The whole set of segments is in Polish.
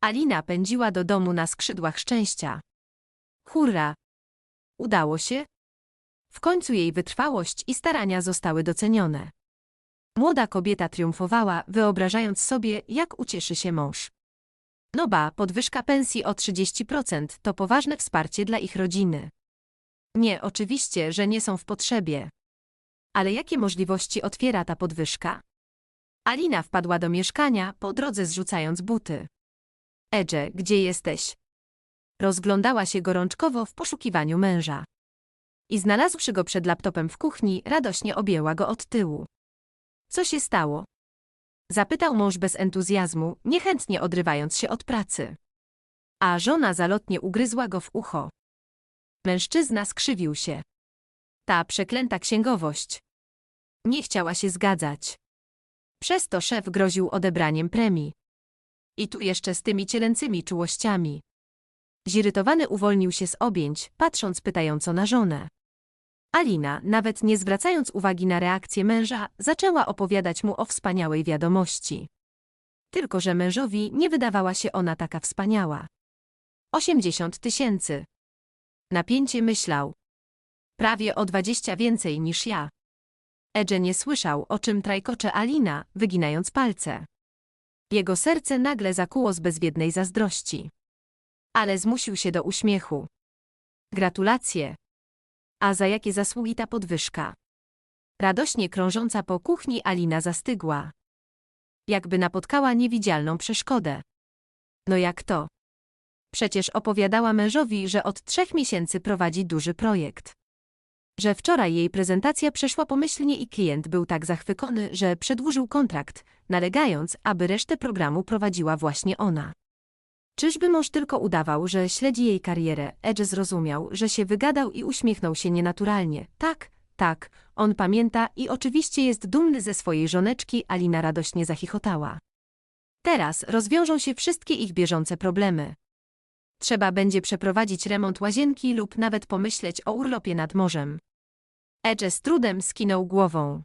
Alina pędziła do domu na skrzydłach szczęścia. Hurra! Udało się? W końcu jej wytrwałość i starania zostały docenione. Młoda kobieta triumfowała, wyobrażając sobie, jak ucieszy się mąż. No ba, podwyżka pensji o 30% to poważne wsparcie dla ich rodziny. Nie, oczywiście, że nie są w potrzebie. Ale jakie możliwości otwiera ta podwyżka? Alina wpadła do mieszkania, po drodze zrzucając buty. Edże, gdzie jesteś? Rozglądała się gorączkowo w poszukiwaniu męża. I znalazłszy go przed laptopem w kuchni, radośnie objęła go od tyłu. Co się stało? Zapytał mąż bez entuzjazmu, niechętnie odrywając się od pracy. A żona zalotnie ugryzła go w ucho. Mężczyzna skrzywił się. Ta przeklęta księgowość. Nie chciała się zgadzać. Przez to szef groził odebraniem premii. I tu jeszcze z tymi cielęcymi czułościami. Zirytowany uwolnił się z objęć, patrząc pytająco na żonę. Alina, nawet nie zwracając uwagi na reakcję męża, zaczęła opowiadać mu o wspaniałej wiadomości. Tylko, że mężowi nie wydawała się ona taka wspaniała. Osiemdziesiąt tysięcy. Napięcie myślał. Prawie o dwadzieścia więcej niż ja. Edge nie słyszał, o czym trajkocze Alina, wyginając palce. Jego serce nagle zakuło z bezwiednej zazdrości. Ale zmusił się do uśmiechu. Gratulacje. A za jakie zasługi ta podwyżka? Radośnie krążąca po kuchni Alina zastygła. Jakby napotkała niewidzialną przeszkodę. No jak to? Przecież opowiadała mężowi, że od trzech miesięcy prowadzi duży projekt. Że wczoraj jej prezentacja przeszła pomyślnie i klient był tak zachwycony, że przedłużył kontrakt, nalegając, aby resztę programu prowadziła właśnie ona. Czyżby mąż tylko udawał, że śledzi jej karierę? Edge zrozumiał, że się wygadał i uśmiechnął się nienaturalnie. Tak, tak, on pamięta i oczywiście jest dumny ze swojej żoneczki, Alina radośnie zachichotała. Teraz rozwiążą się wszystkie ich bieżące problemy. Trzeba będzie przeprowadzić remont łazienki lub nawet pomyśleć o urlopie nad morzem. Edge z trudem skinął głową.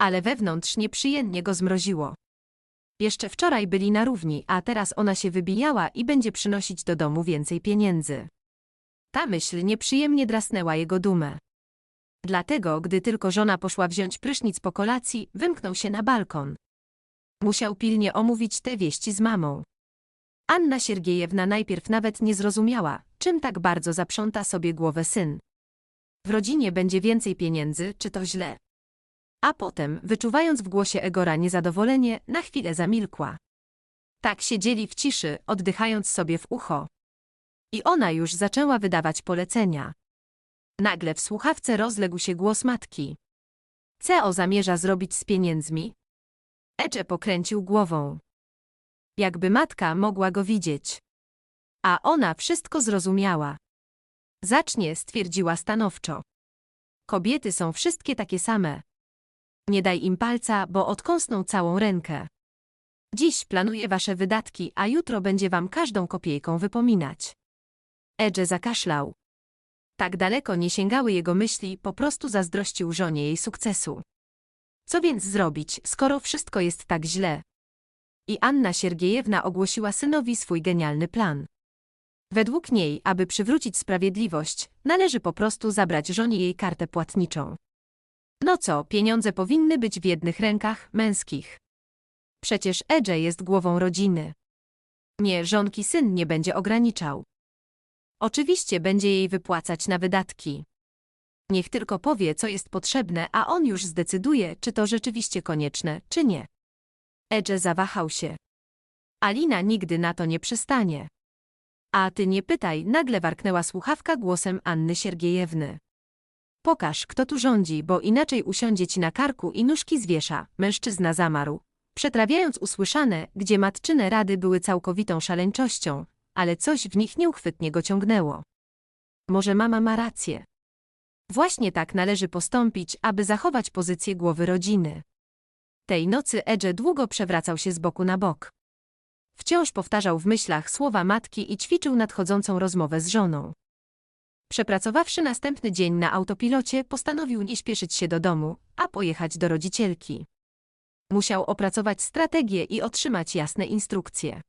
Ale wewnątrz nieprzyjemnie go zmroziło. Jeszcze wczoraj byli na równi, a teraz ona się wybijała i będzie przynosić do domu więcej pieniędzy. Ta myśl nieprzyjemnie drasnęła jego dumę. Dlatego, gdy tylko żona poszła wziąć prysznic po kolacji, wymknął się na balkon. Musiał pilnie omówić te wieści z mamą. Anna Siergiejewna najpierw nawet nie zrozumiała, czym tak bardzo zaprząta sobie głowę syn. W rodzinie będzie więcej pieniędzy, czy to źle? A potem, wyczuwając w głosie Egora niezadowolenie, na chwilę zamilkła. Tak siedzieli w ciszy, oddychając sobie w ucho. I ona już zaczęła wydawać polecenia. Nagle w słuchawce rozległ się głos matki. CO zamierza zrobić z pieniędzmi? Ecze pokręcił głową. Jakby matka mogła go widzieć. A ona wszystko zrozumiała. Zacznie, stwierdziła stanowczo. Kobiety są wszystkie takie same. Nie daj im palca, bo odkąsną całą rękę. Dziś planuję wasze wydatki, a jutro będzie wam każdą kopiejką wypominać. Edge zakaszlał. Tak daleko nie sięgały jego myśli, po prostu zazdrościł żonie jej sukcesu. Co więc zrobić, skoro wszystko jest tak źle? I Anna Siergiejewna ogłosiła synowi swój genialny plan. Według niej, aby przywrócić sprawiedliwość, należy po prostu zabrać żonie jej kartę płatniczą. No co, pieniądze powinny być w jednych rękach, męskich. Przecież Edge jest głową rodziny. Nie, żonki syn nie będzie ograniczał. Oczywiście będzie jej wypłacać na wydatki. Niech tylko powie, co jest potrzebne, a on już zdecyduje, czy to rzeczywiście konieczne, czy nie. Edge zawahał się. Alina nigdy na to nie przystanie. A ty nie pytaj, nagle warknęła słuchawka głosem Anny Siergiejewny. Pokaż, kto tu rządzi, bo inaczej usiądzie ci na karku i nóżki zwiesza. Mężczyzna zamarł. Przetrawiając usłyszane, gdzie matczyne rady były całkowitą szaleńczością, ale coś w nich nieuchwytnie go ciągnęło. Może mama ma rację. Właśnie tak należy postąpić, aby zachować pozycję głowy rodziny. Tej nocy Edge długo przewracał się z boku na bok. Wciąż powtarzał w myślach słowa matki i ćwiczył nadchodzącą rozmowę z żoną. Przepracowawszy następny dzień na autopilocie, postanowił nie śpieszyć się do domu, a pojechać do rodzicielki. Musiał opracować strategię i otrzymać jasne instrukcje.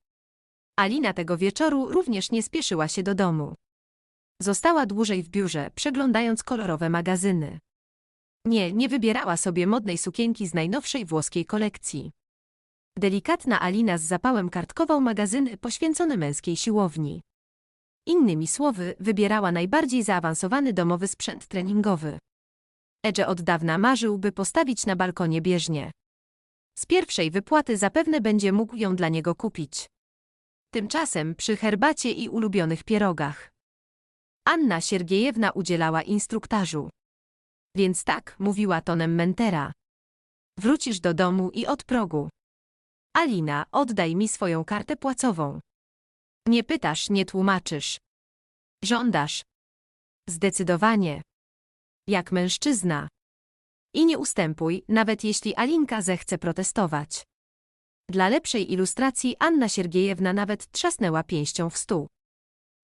Alina tego wieczoru również nie spieszyła się do domu. Została dłużej w biurze, przeglądając kolorowe magazyny. Nie, nie wybierała sobie modnej sukienki z najnowszej włoskiej kolekcji. Delikatna Alina z zapałem kartkował magazyny poświęcone męskiej siłowni. Innymi słowy, wybierała najbardziej zaawansowany domowy sprzęt treningowy. Edge od dawna marzył, by postawić na balkonie bieżnię. Z pierwszej wypłaty zapewne będzie mógł ją dla niego kupić. Tymczasem przy herbacie i ulubionych pierogach. Anna Siergiejewna udzielała instruktażu. Więc tak, mówiła tonem mentera. Wrócisz do domu i od progu. Alina, oddaj mi swoją kartę płacową. Nie pytasz, nie tłumaczysz. Żądasz. Zdecydowanie. Jak mężczyzna. I nie ustępuj, nawet jeśli Alinka zechce protestować. Dla lepszej ilustracji Anna Siergiejewna nawet trzasnęła pięścią w stół.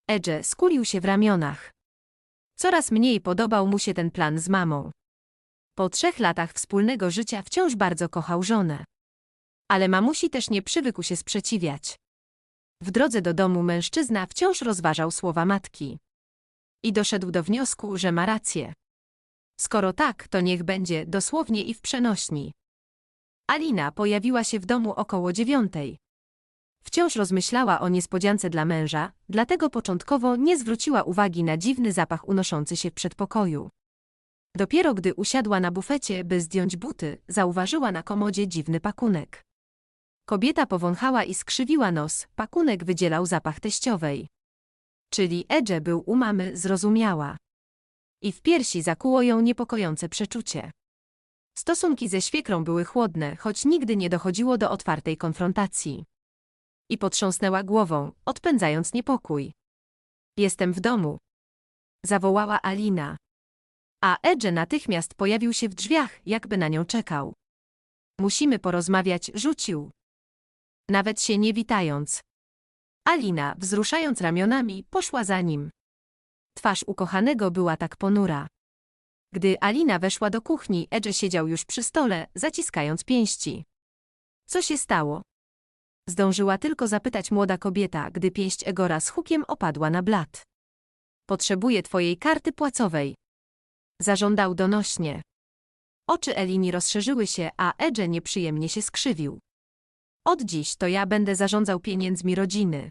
Edge skulił się w ramionach. Coraz mniej podobał mu się ten plan z mamą. Po trzech latach wspólnego życia wciąż bardzo kochał żonę. Ale mamusi też nie przywykł się sprzeciwiać. W drodze do domu mężczyzna wciąż rozważał słowa matki. I doszedł do wniosku, że ma rację. Skoro tak, to niech będzie dosłownie i w przenośni. Alina pojawiła się w domu około dziewiątej. Wciąż rozmyślała o niespodziance dla męża, dlatego początkowo nie zwróciła uwagi na dziwny zapach unoszący się w przedpokoju. Dopiero gdy usiadła na bufecie, by zdjąć buty, zauważyła na komodzie dziwny pakunek. Kobieta powąchała i skrzywiła nos, pakunek wydzielał zapach teściowej. Czyli Edge był u mamy, zrozumiała. I w piersi zakuło ją niepokojące przeczucie. Stosunki ze świekrą były chłodne, choć nigdy nie dochodziło do otwartej konfrontacji. I potrząsnęła głową, odpędzając niepokój. Jestem w domu. Zawołała Alina. A Edge natychmiast pojawił się w drzwiach, jakby na nią czekał. Musimy porozmawiać, rzucił. Nawet się nie witając. Alina, wzruszając ramionami, poszła za nim. Twarz ukochanego była tak ponura. Gdy Alina weszła do kuchni, Edge siedział już przy stole, zaciskając pięści. Co się stało? Zdążyła tylko zapytać młoda kobieta, gdy pięść Egora z hukiem opadła na blat. Potrzebuję twojej karty płacowej. Zażądał donośnie. Oczy Elini rozszerzyły się, a Edge nieprzyjemnie się skrzywił. Od dziś to ja będę zarządzał pieniędzmi rodziny.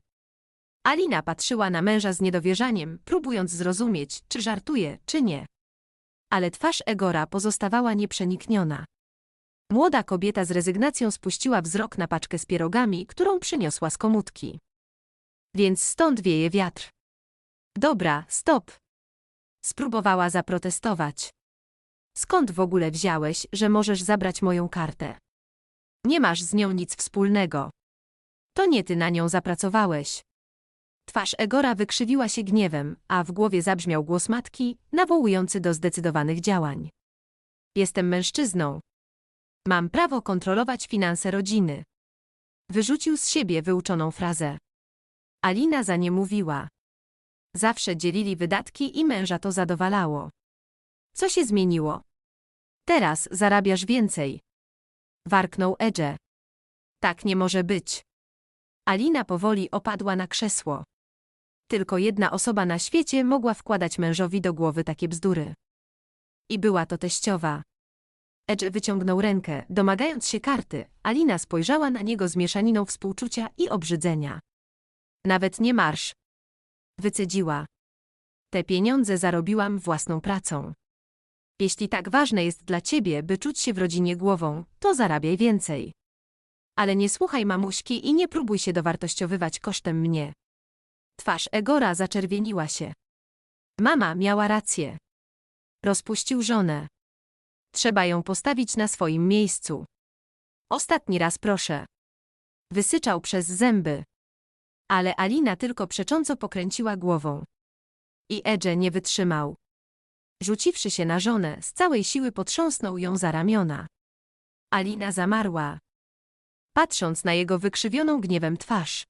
Alina patrzyła na męża z niedowierzaniem, próbując zrozumieć, czy żartuje, czy nie. Ale twarz Egora pozostawała nieprzenikniona. Młoda kobieta z rezygnacją spuściła wzrok na paczkę z pierogami, którą przyniosła z komutki. Więc stąd wieje wiatr. Dobra, stop. Spróbowała zaprotestować. Skąd w ogóle wziąłeś, że możesz zabrać moją kartę? Nie masz z nią nic wspólnego. To nie ty na nią zapracowałeś. Twarz Egora wykrzywiła się gniewem, a w głowie zabrzmiał głos matki, nawołujący do zdecydowanych działań. Jestem mężczyzną. Mam prawo kontrolować finanse rodziny. Wyrzucił z siebie wyuczoną frazę. Alina za nie mówiła. Zawsze dzielili wydatki i męża to zadowalało. Co się zmieniło? Teraz zarabiasz więcej. Warknął Edge. Tak nie może być. Alina powoli opadła na krzesło. Tylko jedna osoba na świecie mogła wkładać mężowi do głowy takie bzdury. I była to teściowa. Edge wyciągnął rękę, domagając się karty. Alina spojrzała na niego z mieszaniną współczucia i obrzydzenia. Nawet nie marsz. Wycedziła. Te pieniądze zarobiłam własną pracą. Jeśli tak ważne jest dla ciebie, by czuć się w rodzinie głową, to zarabiaj więcej. Ale nie słuchaj mamuśki i nie próbuj się dowartościowywać kosztem mnie. Twarz Egora zaczerwieniła się. Mama miała rację. Rozpuścił żonę. Trzeba ją postawić na swoim miejscu. Ostatni raz proszę. Wysyczał przez zęby. Ale Alina tylko przecząco pokręciła głową. I Edge nie wytrzymał. Rzuciwszy się na żonę, z całej siły potrząsnął ją za ramiona. Alina zamarła. Patrząc na jego wykrzywioną gniewem twarz.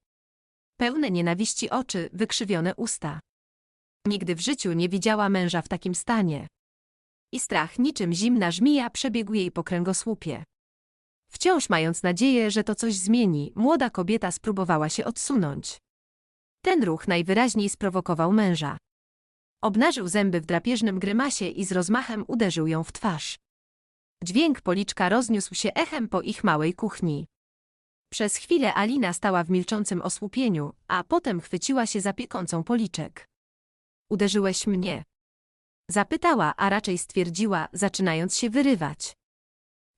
Pełne nienawiści oczy, wykrzywione usta. Nigdy w życiu nie widziała męża w takim stanie. I strach niczym zimna żmija przebiegł jej po kręgosłupie. Wciąż mając nadzieję, że to coś zmieni, młoda kobieta spróbowała się odsunąć. Ten ruch najwyraźniej sprowokował męża. Obnażył zęby w drapieżnym grymasie i z rozmachem uderzył ją w twarz. Dźwięk policzka rozniósł się echem po ich małej kuchni. Przez chwilę Alina stała w milczącym osłupieniu, a potem chwyciła się za piekącą policzek. Uderzyłeś mnie. Zapytała, a raczej stwierdziła, zaczynając się wyrywać.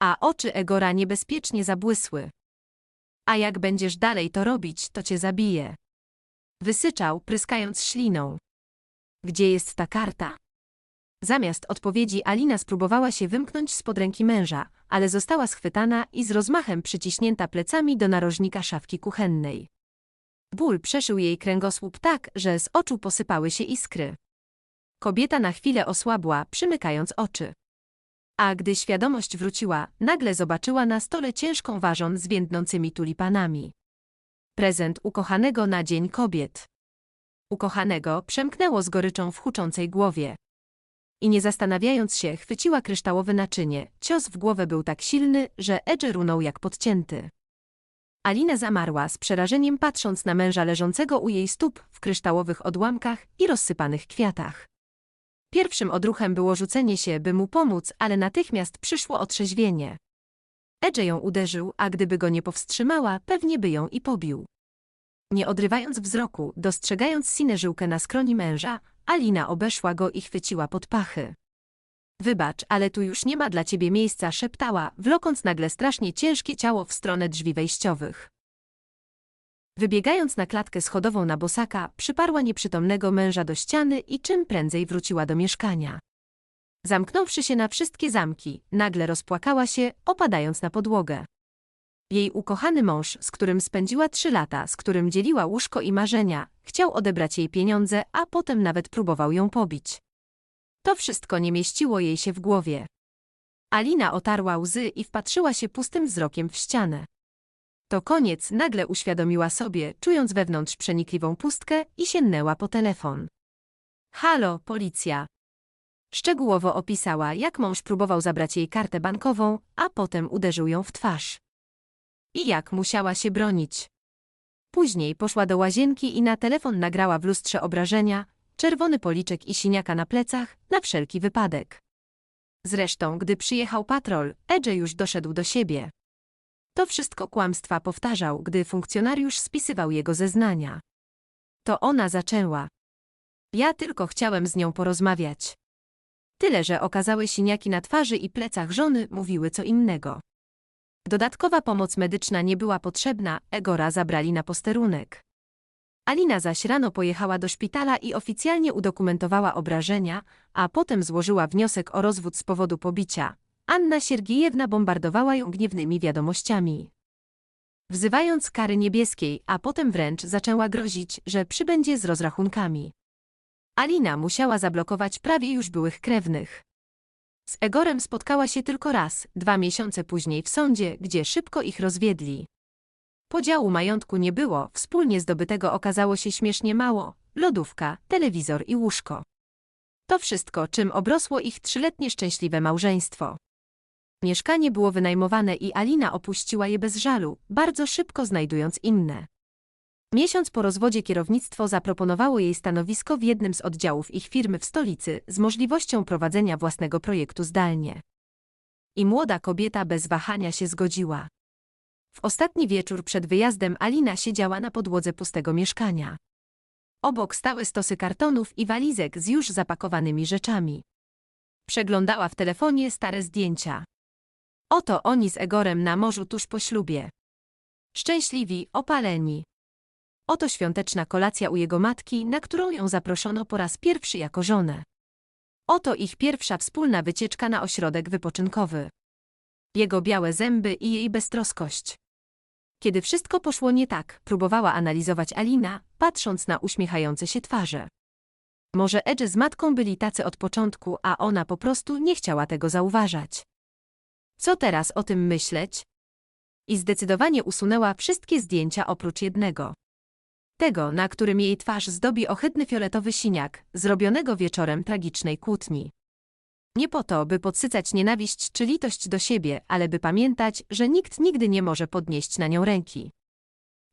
A oczy Egora niebezpiecznie zabłysły. A jak będziesz dalej to robić, to cię zabiję. Wysyczał, pryskając śliną. Gdzie jest ta karta? Zamiast odpowiedzi Alina spróbowała się wymknąć spod ręki męża, ale została schwytana i z rozmachem przyciśnięta plecami do narożnika szafki kuchennej. Ból przeszył jej kręgosłup tak, że z oczu posypały się iskry. Kobieta na chwilę osłabła, przymykając oczy. A gdy świadomość wróciła, nagle zobaczyła na stole ciężką ważon z więdnącymi tulipanami. Prezent ukochanego na Dzień Kobiet. Ukochanego przemknęło z goryczą w huczącej głowie. I nie zastanawiając się, chwyciła kryształowe naczynie. Cios w głowę był tak silny, że Edge runął jak podcięty. Alina zamarła z przerażeniem patrząc na męża leżącego u jej stóp w kryształowych odłamkach i rozsypanych kwiatach. Pierwszym odruchem było rzucenie się, by mu pomóc, ale natychmiast przyszło otrzeźwienie. Edge ją uderzył, a gdyby go nie powstrzymała, pewnie by ją i pobił. Nie odrywając wzroku, dostrzegając sinę żyłkę na skroni męża, Alina obeszła go i chwyciła pod pachy. Wybacz, ale tu już nie ma dla ciebie miejsca, szeptała, wlokąc nagle strasznie ciężkie ciało w stronę drzwi wejściowych. Wybiegając na klatkę schodową na bosaka, przyparła nieprzytomnego męża do ściany i czym prędzej wróciła do mieszkania. Zamknąwszy się na wszystkie zamki, nagle rozpłakała się, opadając na podłogę. Jej ukochany mąż, z którym spędziła trzy lata, z którym dzieliła łóżko i marzenia, chciał odebrać jej pieniądze, a potem nawet próbował ją pobić. To wszystko nie mieściło jej się w głowie. Alina otarła łzy i wpatrzyła się pustym wzrokiem w ścianę. To koniec, nagle uświadomiła sobie, czując wewnątrz przenikliwą pustkę i sięgnęła po telefon. Halo, policja. Szczegółowo opisała, jak mąż próbował zabrać jej kartę bankową, a potem uderzył ją w twarz. I jak musiała się bronić. Później poszła do łazienki i na telefon nagrała w lustrze obrażenia, czerwony policzek i siniaka na plecach, na wszelki wypadek. Zresztą, gdy przyjechał patrol, Edge już doszedł do siebie. To wszystko kłamstwa powtarzał, gdy funkcjonariusz spisywał jego zeznania. To ona zaczęła. Ja tylko chciałem z nią porozmawiać. Tyle, że okazałe siniaki na twarzy i plecach żony mówiły co innego. Dodatkowa pomoc medyczna nie była potrzebna, Egora zabrali na posterunek. Alina zaś rano pojechała do szpitala i oficjalnie udokumentowała obrażenia, a potem złożyła wniosek o rozwód z powodu pobicia. Anna Siergiejewna bombardowała ją gniewnymi wiadomościami. Wzywając kary niebieskiej, a potem wręcz zaczęła grozić, że przybędzie z rozrachunkami. Alina musiała zablokować prawie już byłych krewnych. Z Egorem spotkała się tylko raz, dwa miesiące później w sądzie, gdzie szybko ich rozwiedli. Podziału majątku nie było, wspólnie zdobytego okazało się śmiesznie mało, lodówka, telewizor i łóżko. To wszystko, czym obrosło ich trzyletnie szczęśliwe małżeństwo. Mieszkanie było wynajmowane i Alina opuściła je bez żalu, bardzo szybko znajdując inne. Miesiąc po rozwodzie kierownictwo zaproponowało jej stanowisko w jednym z oddziałów ich firmy w stolicy z możliwością prowadzenia własnego projektu zdalnie. I młoda kobieta bez wahania się zgodziła. W ostatni wieczór przed wyjazdem Alina siedziała na podłodze pustego mieszkania. Obok stały stosy kartonów i walizek z już zapakowanymi rzeczami. Przeglądała w telefonie stare zdjęcia. Oto oni z Egorem na morzu tuż po ślubie. Szczęśliwi, opaleni. Oto świąteczna kolacja u jego matki, na którą ją zaproszono po raz pierwszy jako żonę. Oto ich pierwsza wspólna wycieczka na ośrodek wypoczynkowy. Jego białe zęby i jej beztroskość. Kiedy wszystko poszło nie tak, próbowała analizować Alina, patrząc na uśmiechające się twarze. Może Edge z matką byli tacy od początku, a ona po prostu nie chciała tego zauważać. Co teraz o tym myśleć? I zdecydowanie usunęła wszystkie zdjęcia oprócz jednego. Tego, na którym jej twarz zdobi ohydny fioletowy siniak, zrobionego wieczorem tragicznej kłótni. Nie po to, by podsycać nienawiść czy litość do siebie, ale by pamiętać, że nikt nigdy nie może podnieść na nią ręki.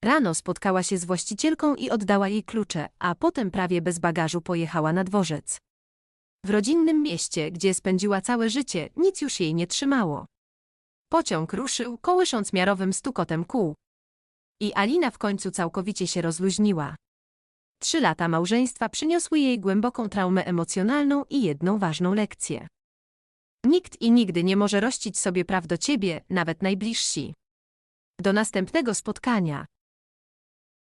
Rano spotkała się z właścicielką i oddała jej klucze, a potem prawie bez bagażu pojechała na dworzec. W rodzinnym mieście, gdzie spędziła całe życie, nic już jej nie trzymało. Pociąg ruszył, kołysząc miarowym stukotem kół. I Alina w końcu całkowicie się rozluźniła. Trzy lata małżeństwa przyniosły jej głęboką traumę emocjonalną i jedną ważną lekcję. Nikt i nigdy nie może rościć sobie praw do ciebie, nawet najbliżsi. Do następnego spotkania.